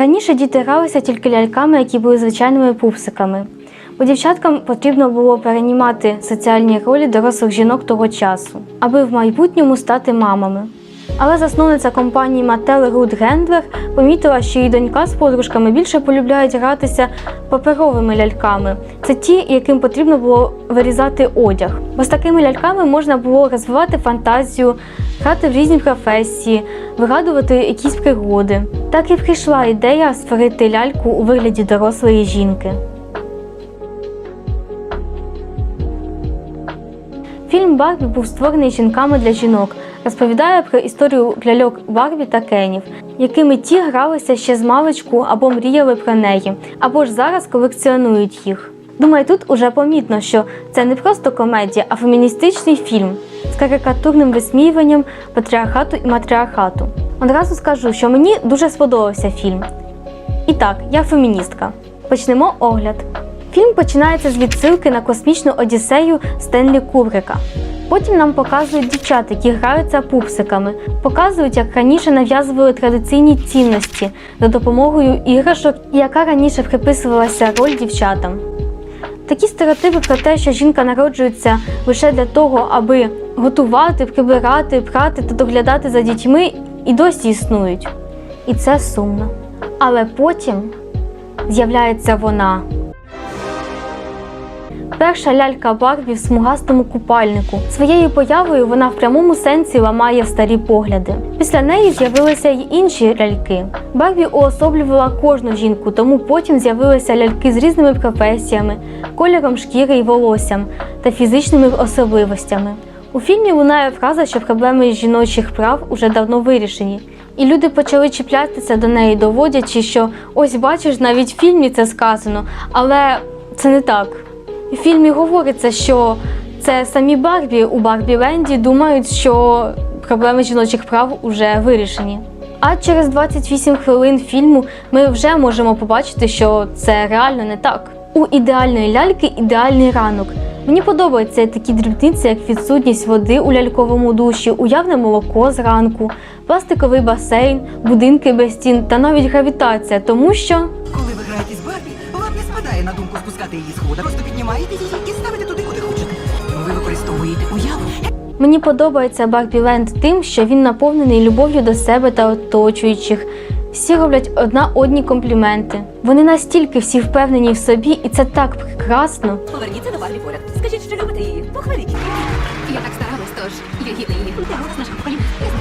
Раніше діти гралися тільки ляльками, які були звичайними пупсиками, бо дівчаткам потрібно було переймати соціальні ролі дорослих жінок того часу, аби в майбутньому стати мамами. Але засновниця компанії Mattel Рут Гендлер помітила, що її донька з подружками більше полюбляють гратися паперовими ляльками. Це ті, яким потрібно було вирізати одяг. Бо з такими ляльками можна було розвивати фантазію, грати в різні професії, вигадувати якісь пригоди. Так і прийшла ідея створити ляльку у вигляді дорослої жінки. Фільм Барбі був створений жінками для жінок, розповідає про історію ляльок Барбі та Кенів, якими ті гралися ще з маличку або мріяли про неї, або ж зараз колекціонують їх. Думаю, тут уже помітно, що це не просто комедія, а феміністичний фільм з карикатурним висміюванням патріархату і матріархату. Одразу скажу, що мені дуже сподобався фільм. І так, я феміністка. Почнемо огляд. Фільм починається з відсилки на космічну одіссею Стенлі Кубрика. Потім нам показують дівчат, які граються пупсиками, показують, як раніше нав'язували традиційні цінності за допомогою іграшок, яка раніше приписувалася роль дівчатам. Такі стереотипи про те, що жінка народжується лише для того, аби готувати, прибирати, прати та доглядати за дітьми, і досі існують. І це сумно. Але потім з'являється вона. Перша лялька Барбі в смугастому купальнику. Своєю появою вона в прямому сенсі ламає старі погляди. Після неї з'явилися й інші ляльки. Барбі уособлювала кожну жінку, тому потім з'явилися ляльки з різними професіями, кольором шкіри і волоссям та фізичними особливостями. У фільмі лунає фраза, що проблеми жіночих прав уже давно вирішені. І люди почали чіплятися до неї, доводячи, що ось бачиш, навіть в фільмі це сказано, але це не так. В фільмі говориться, що це самі Барбі у Барбі Ленді думають, що проблеми жіночих прав вже вирішені. А через 28 хвилин фільму ми вже можемо побачити, що це реально не так. У ідеальної ляльки ідеальний ранок. Мені подобаються такі дрібниці, як відсутність води у ляльковому душі, уявне молоко зранку, пластиковий басейн, будинки без стін та навіть гравітація, тому що Коли ви граєте з Барбі, вам не спадає на думку спускати її сходи. Просто піднімаєте її і ставите туди, куди хочете. Ви використовуєте уяву. Мені подобається Барбі Ленд тим, що він наповнений любов'ю до себе та оточуючих. Всі роблять одна одні компліменти. Вони настільки всі впевнені в собі, і це так прекрасно. Поверніться до Барлі поряд. Скажіть, що любите її. Похваліть. Я так старалась, тож я гідна її. Де голос наших?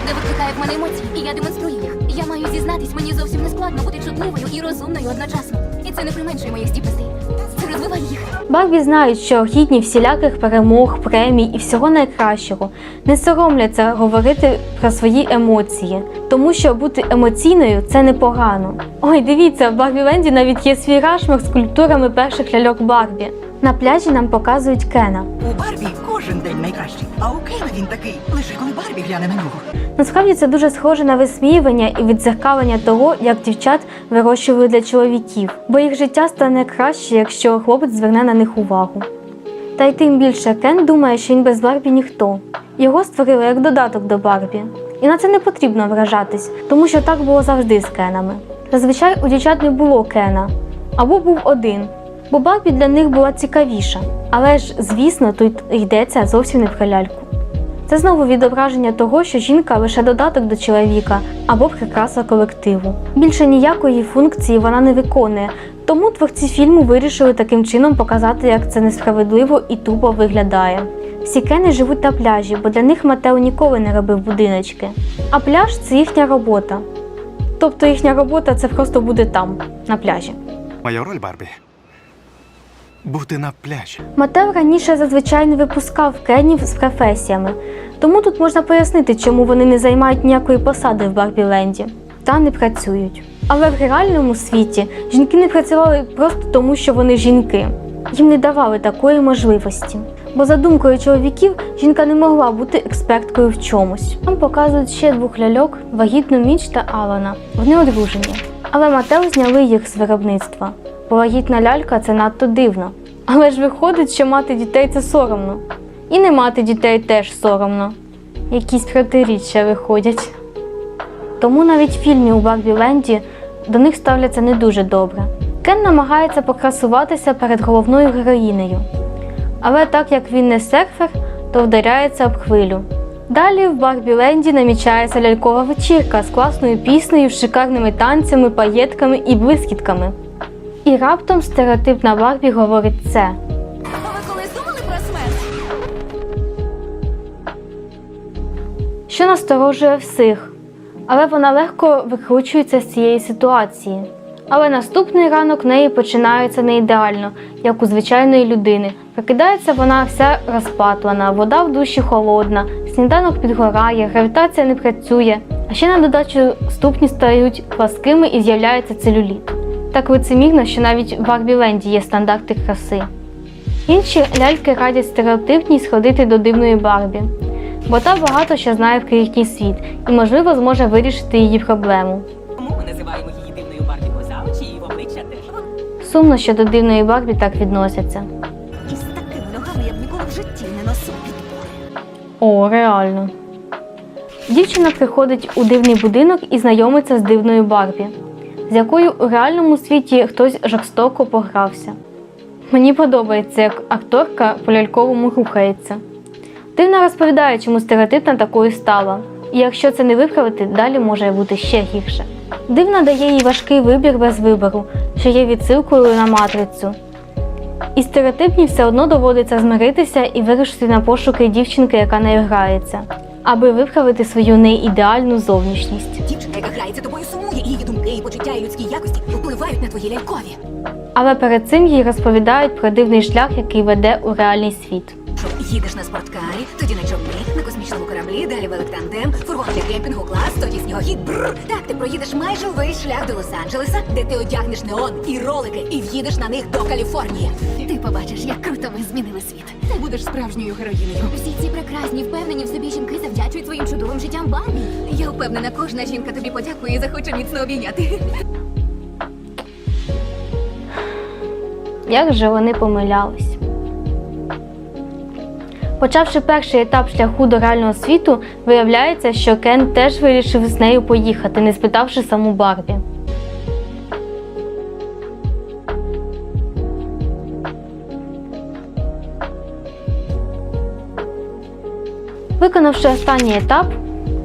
Не викликає в мене емоцій, і я демонструю їх. Я маю зізнатись, мені зовсім не складно бути чутливою і розумною одночасно. І це не применшує моїх здібностей. Їх. Барбі знають, що гідні всіляких перемог, премій і всього найкращого. Не соромляться говорити про свої емоції, тому що бути емоційною це непогано. Ой, дивіться, в Барбі Ленді навіть є свій рашмар з скульптурами перших ляльок Барбі. На пляжі нам показують Кена. У Барбі кожен день найкращий, а у Кена він такий, лише коли Барбі гляне на нього. Насправді це дуже схоже на висміювання і відзеркалення того, як дівчат вирощували для чоловіків, бо їх життя стане краще, якщо хлопець зверне на них увагу. Та й тим більше Кен думає, що він без Барбі ніхто. Його створили як додаток до Барбі. І на це не потрібно вражатись, тому що так було завжди з Кенами. Зазвичай у дівчат не було Кена, або був один, бо Барбі для них була цікавіша. Але ж, звісно, тут йдеться зовсім не про ляльку. Це знову відображення того, що жінка лише додаток до чоловіка або прикраса колективу. Більше ніякої функції вона не виконує, тому творці фільму вирішили таким чином показати, як це несправедливо і тупо виглядає. Всі кени живуть на пляжі, бо для них Матео ніколи не робив будиночки. А пляж це їхня робота. Тобто їхня робота це просто буде там, на пляжі. Моя роль Барбі. Бути на пляжі. Матео раніше зазвичай не випускав кенів з професіями, тому тут можна пояснити, чому вони не займають ніякої посади в Барбіленді та не працюють. Але в реальному світі жінки не працювали просто тому, що вони жінки. Їм не давали такої можливості. Бо за думкою чоловіків жінка не могла бути експерткою в чомусь. Нам показують ще двох ляльок вагітну Міч та Алана. Вони одружені. Але Матео зняли їх з виробництва. Бо вагітна лялька це надто дивно. Але ж виходить, що мати дітей це соромно. І не мати дітей теж соромно. Якісь протиріччя виходять. Тому навіть в фільмі у Барбі Ленді до них ставляться не дуже добре. Кен намагається покрасуватися перед головною героїнею. Але так як він не серфер, то вдаряється об хвилю. Далі в Барбіленді намічається лялькова вечірка з класною піснею, шикарними танцями, паєтками і блискітками. І раптом стереотипна Барбі говорить це. А ви колись думали про смерть? що насторожує всіх, але вона легко викручується з цієї ситуації. Але наступний ранок в неї починається не ідеально, як у звичайної людини. Прокидається вона вся розпатлана, вода в душі холодна, сніданок підгорає, гравітація не працює, а ще на додачу ступні стають пласкими і з'являється целюліт. Так лицемірно, що навіть в Барбіленді є стандарти краси. Інші ляльки радять стереотипній сходити до дивної Барбі, бо та багато що знає про їхній світ і, можливо, зможе вирішити її проблему. Тому ми називаємо її дивною Барбі поза очі і в обличчя теж. Сумно, що до дивної Барбі так відносяться. І з такими ногами я б ніколи в житті не носив підбори. О, реально. Дівчина приходить у дивний будинок і знайомиться з дивною Барбі, з якою у реальному світі хтось жорстоко погрався. Мені подобається, як акторка по ляльковому рухається. Дивна розповідає, чому стереотипна такою стала. І якщо це не виправити, далі може бути ще гірше. Дивна дає їй важкий вибір без вибору, що є відсилкою на матрицю. І стереотипній все одно доводиться змиритися і вирушити на пошуки дівчинки, яка нею грається, аби виправити свою неідеальну зовнішність. Дівчинка, яка грається тобою, і почуття, і людські якості впливають на твої лялькові. Але перед цим їй розповідають про дивний шлях, який веде у реальний світ. Їдеш на спорткарі, тоді на човні, кораблі, далі великтандем, фургон для кемпінгу клас, тоді снігохід, бррр. Так, ти проїдеш майже весь шлях до Лос-Анджелеса, де ти одягнеш неон і ролики, і в'їдеш на них до Каліфорнії. Ти побачиш, як круто ми змінили світ. Ти будеш справжньою героїнею. Всі ці прекрасні, впевнені в собі жінки завдячують своїм чудовим життям Барбі. Я впевнена, кожна жінка тобі подякує і захоче міцно обійняти. Як же вони помилялись? Почавши перший етап шляху до реального світу, виявляється, що Кен теж вирішив з нею поїхати, не спитавши саму Барбі. Виконавши останній етап,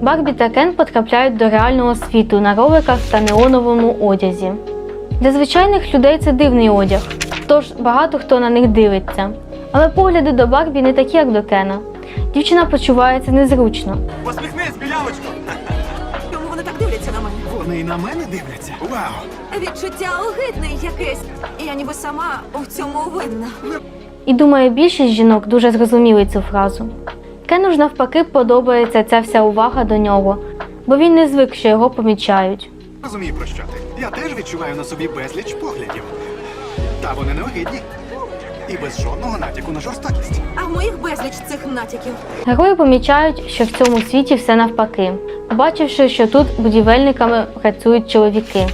Барбі та Кен потрапляють до реального світу на роликах та неоновому одязі. Для звичайних людей це дивний одяг, тож багато хто на них дивиться. Але погляди до Барбі не такі, як до Кена. Дівчина почувається незручно. Посміхнись, білявочко! Чому вони так дивляться на мене? Вони і на мене дивляться. Вау! Відчуття огидне якесь. Я ніби сама у цьому винна. І думаю, більшість жінок дуже зрозуміли цю фразу. Кену ж навпаки подобається ця вся увага до нього, бо він не звик, що його помічають. Розумію, про що ти. Я теж відчуваю на собі безліч поглядів. Та вони неогидні. І без жодного натяку на жорстокість. А в моїх безліч цих натяків. Герої помічають, що в цьому світі все навпаки, побачивши, що тут будівельниками працюють чоловіки.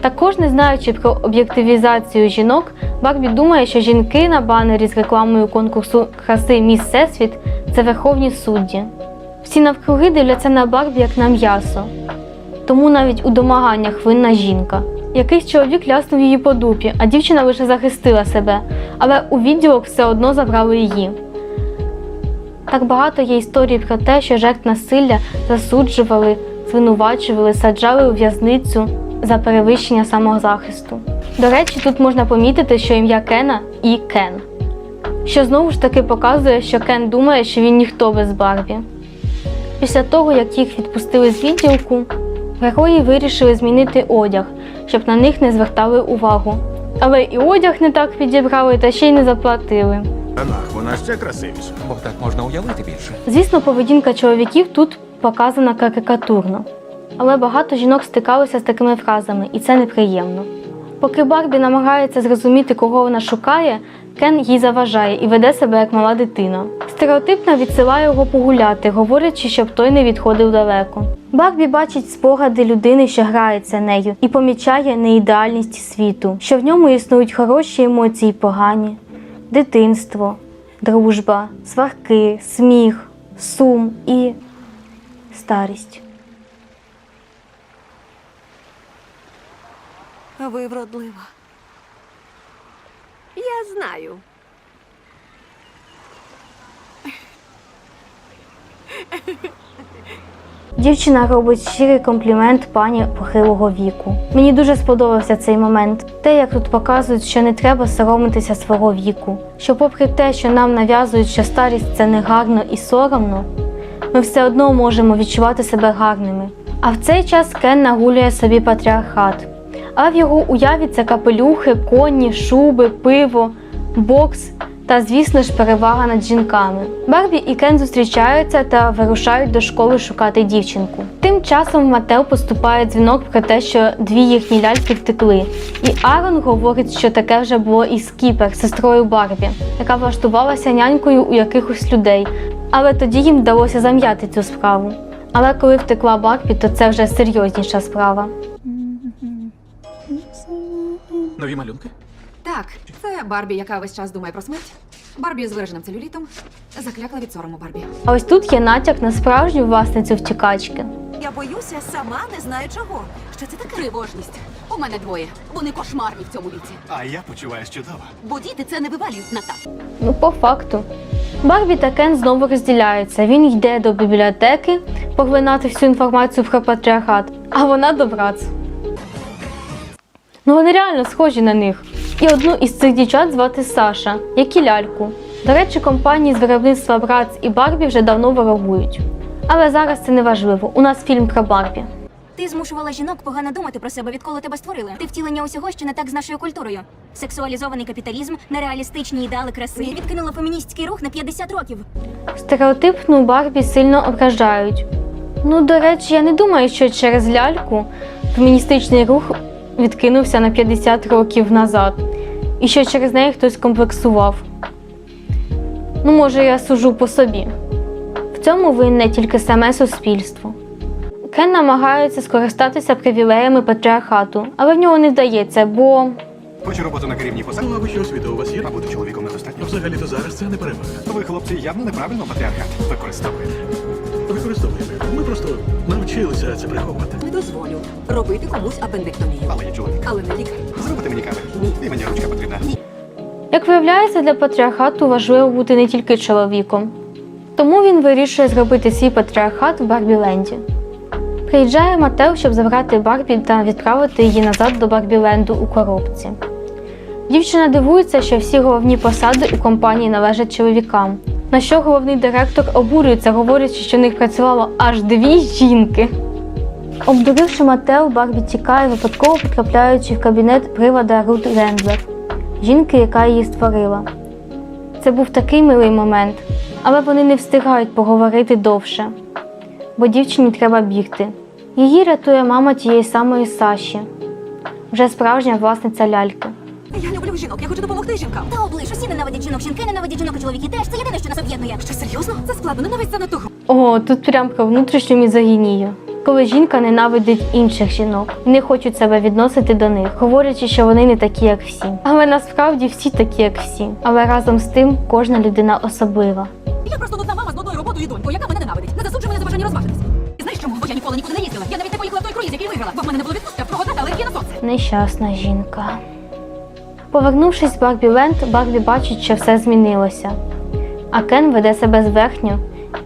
Також не знаючи про об'єктивізацію жінок, Барбі думає, що жінки на банері з рекламою конкурсу краси Міс Всесвіт це верховні судді. Всі навкруги дивляться на Барбі як на м'ясо. Тому навіть у домаганнях винна жінка. Якийсь чоловік ляснув її по дупі, а дівчина лише захистила себе, але у відділок все одно забрали її. Так багато є історій про те, що жертв насилля засуджували, звинувачували, саджали у в'язницю за перевищення самозахисту. До речі, тут можна помітити, що ім'я Кена і Кен, що знову ж таки показує, що Кен думає, що він ніхто без Барбі. Після того, як їх відпустили з відділку, герої вирішили змінити одяг, щоб на них не звертали увагу. Але і одяг не так підібрали та ще й не заплатили. Анах, вона ще красивіша. Бо так можна уявити більше. Звісно, поведінка чоловіків тут показана карикатурно. Але багато жінок стикалися з такими фразами, і це неприємно. Поки Барбі намагається зрозуміти, кого вона шукає, Кен їй заважає і веде себе як мала дитина. Стереотипно відсилає його погуляти, говорячи, щоб той не відходив далеко. Барбі бачить спогади людини, що грається нею, і помічає неідеальність світу, що в ньому існують хороші емоції, погані, дитинство, дружба, сварки, сміх, сум і старість. Ви вродлива. Я знаю. Дівчина робить щирий комплімент пані похилого віку. Мені дуже сподобався цей момент. Те, як тут показують, що не треба соромитися свого віку. Що, попри те, що нам нав'язують, що старість це не гарно і соромно, ми все одно можемо відчувати себе гарними. А в цей час Кен нагулює собі патріархат. А в його уяві це капелюхи, коні, шуби, пиво, бокс та, звісно ж, перевага над жінками. Барбі і Кен зустрічаються та вирушають до школи шукати дівчинку. Тим часом в Мател поступає дзвінок про те, що дві їхні ляльки втекли. І Арон говорить, що таке вже було і Скіпер, сестрою Барбі, яка влаштувалася нянькою у якихось людей. Але тоді їм вдалося зам'яти цю справу. Але коли втекла Барбі, то це вже серйозніша справа. Нові малюнки? Так, це Барбі, яка весь час думає про смерть. Барбі з вираженим целюлітом. Заклякла від сорому Барбі. А ось тут є натяк на справжню власницю втікачки. Я боюся, сама не знаю чого. Що це таке? Тривожність. У мене двоє. Вони кошмарні в цьому віці. А я почуваюсь чудово. Бо діти це не вивалюють на так. Ну, по факту. Барбі та Кен знову розділяються. Він йде до бібліотеки поглинати всю інформацію про патріархат, а вона до Брац. Ну вони реально схожі на них. І одну із цих дівчат звати Саша, як і ляльку. До речі, компанії з виробництва Брац і Барбі вже давно ворогують. Але зараз це не важливо. У нас фільм про Барбі. Ти змушувала жінок погано думати про себе, відколи тебе створили. Ти втілення усього, що не так з нашою культурою. Сексуалізований капіталізм, нереалістичні ідеали краси. Відкинула феміністський рух на 50 років. Стереотипну Барбі сильно ображають. Ну, до речі, я не думаю, що через ляльку феміністичний рух відкинувся на 50 років назад, і що через неї хтось комплексував. Ну, може, я сужу по собі. В цьому винне тільки саме суспільство. Кен намагається скористатися привілеями патріархату, але в нього не вдається, бо Хочу роботу на керівній посаді, Ну, мабуть, освіта у вас є? а бути чоловіком недостатньо. Взагалі-то зараз це не перевага. Ви, хлопці, явно неправильно патріархат використовуєте. Використовуємо. Ми просто навчилися це приховувати. Не дозволю робити комусь апендектомію. Але я чоловік. Але не лікар. Зробите мені кави. І мені ручка потрібна. Як виявляється, для патріархату важливо бути не тільки чоловіком. Тому він вирішує зробити свій патріархат в Барбіленді. Приїжджає Матео, щоб забрати Барбі та відправити її назад до Барбіленду у коробці. Дівчина дивується, що всі головні посади у компанії належать чоловікам. На що головний директор обурюється, говорячи, що в них працювало аж дві жінки. Обдуривши Матео, Барбі тікає, випадково потрапляючи в кабінет привода Рут Рендлер, жінки, яка її створила. Це був такий милий момент, але вони не встигають поговорити довше, бо дівчині треба бігти. Її рятує мама тієї самої Саші, вже справжня власниця ляльки. Я жінок, я хочу допомогти жінкам. Та оближ, усі ненавидять жінок, жінки ненавидять жінок і чоловіки теж. Це єдине, що нас об'єднує. Що серйозно? Це складно, ненависть занадто. О, тут прям про внутрішню мізогінію. Коли жінка ненавидить інших жінок і не хочуть себе відносити до них, говорячи, що вони не такі, як всі. Але насправді всі такі, як всі. Але разом з тим кожна людина особлива. Я просто нудна мама з нудною роботою і донькою, яка мене ненавидить. Не засуджує мене за бажання розважитись. І знаєш чому? Бо я ніколи нікуди не їздила. Я навіть не поїхала в той круїз, який виграла. Бо в мене не було відпустка, в але є на сонце. Нещасна жінка. Повернувшись в Барбіленд, Барбі бачить, що все змінилося. А Кен веде себе зверхньо,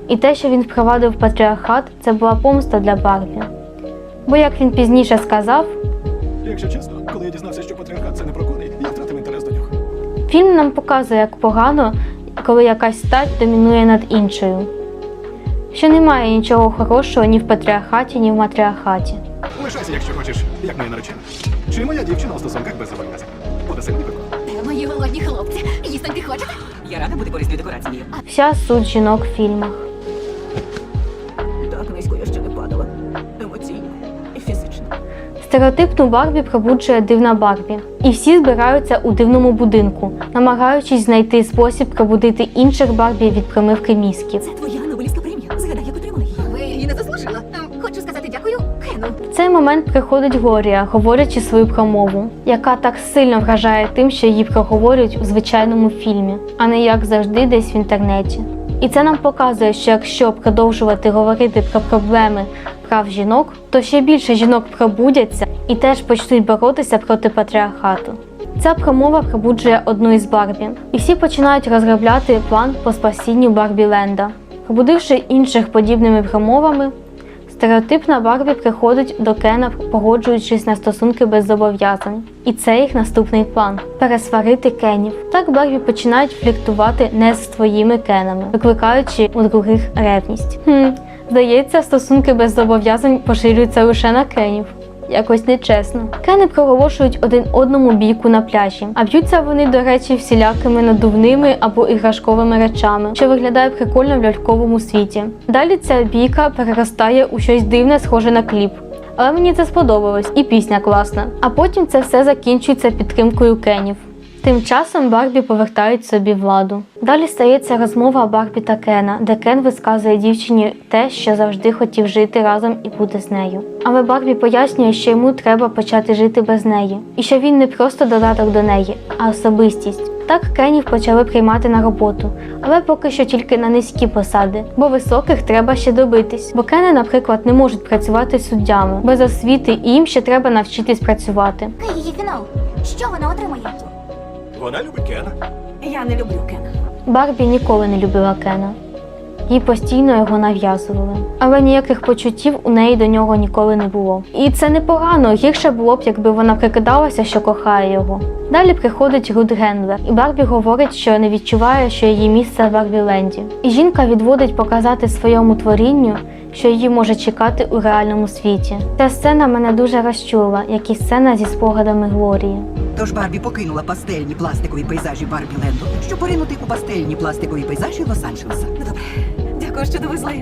і те, що він впровадив патріархат, це була помста для Барбі. Бо, як він пізніше сказав, Якщо чесно, коли я дізнався, що патріархат це не про коней, я втратив інтерес до нього. фільм нам показує, як погано, коли якась стать домінує над іншою. Що немає нічого хорошого ні в патріархаті, ні в матріархаті. Лишайся, якщо хочеш, як моя наречена. Чи моя дівчина у стосунках без зобов'язань? Буде. Де мої голодні хлопці? Їстоньки хочете? Я рада бути корисною декорацією. Вся суть жінок в фільмах. Так низько я ще не падала. Емоційно і фізично. Стереотипну Барбі пробуджує дивна Барбі, і всі збираються у дивному будинку, намагаючись знайти спосіб пробудити інших Барбі від промивки мізків. Це твоя В цей момент приходить Глорія, говорячи свою промову, яка так сильно вражає тим, що її проговорюють у звичайному фільмі, а не як завжди десь в інтернеті. І це нам показує, що якщо продовжувати говорити про проблеми, прав жінок, то ще більше жінок пробудяться і теж почнуть боротися проти патріархату. Ця промова пробуджує одну із Барбі, і всі починають розробляти план по спасінню Барбі Ленда. Пробудивши інших подібними промовами, стереотипна Барбі приходить до Кена, погоджуючись на стосунки без зобов'язань. І це їх наступний план пересварити Кенів. Так Барбі починають фліктувати не з твоїми Кенами, викликаючи у других ревність. Хм, здається, стосунки без зобов'язань поширюються лише на Кенів. Якось нечесно. Кени проголошують один одному бійку на пляжі, а б'ються вони, до речі, всілякими надувними або іграшковими речами, що виглядає прикольно в ляльковому світі. Далі ця бійка переростає у щось дивне, схоже на кліп. Але мені це сподобалось, і пісня класна. А потім це все закінчується підтримкою Кенів. Тим часом Барбі повертають собі владу. Далі стається розмова Барбі та Кена, де Кен висказує дівчині те, що завжди хотів жити разом і бути з нею. Але Барбі пояснює, що йому треба почати жити без неї, і що він не просто додаток до неї, а особистість. Так Кенів почали приймати на роботу, але поки що тільки на низькі посади, бо високих треба ще добитись. Бо Кени, наприклад, не можуть працювати суддями без освіти, і їм ще треба навчитись працювати. Який? Що вона отримає? Вона любить Кена. Я не люблю Кена. Барбі ніколи не любила Кена. Їй постійно його нав'язували, але ніяких почуттів у неї до нього ніколи не було. І це непогано, гірше було б, якби вона прикидалася, що кохає його. Далі приходить Рут Гендлер, і Барбі говорить, що не відчуває, що її місце в Барбіленді. І жінка відводить показати своєму творінню, що її може чекати у реальному світі. Ця сцена мене дуже розчула, як і сцена зі спогадами Глорії. Тож Барбі покинула пастельні пластикові пейзажі Барбі Ленду, щоб поринути у пастельні пластикові пейзажі Лос-Анджелеса. Ну добре. Дякую, що довезли.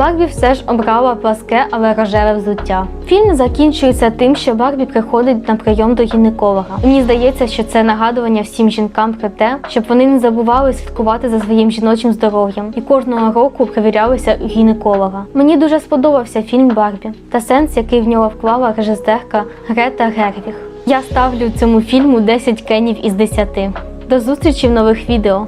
Барбі все ж обрала пласке, але рожеве взуття. Фільм закінчується тим, що Барбі приходить на прийом до гінеколога. Мені здається, що це нагадування всім жінкам про те, щоб вони не забували слідкувати за своїм жіночим здоров'ям і кожного року перевірялися у гінеколога. Мені дуже сподобався фільм Барбі та сенс, який в нього вклала режисерка Грета Гервіг. Я ставлю цьому фільму 10 кенів із 10. До зустрічі в нових відео.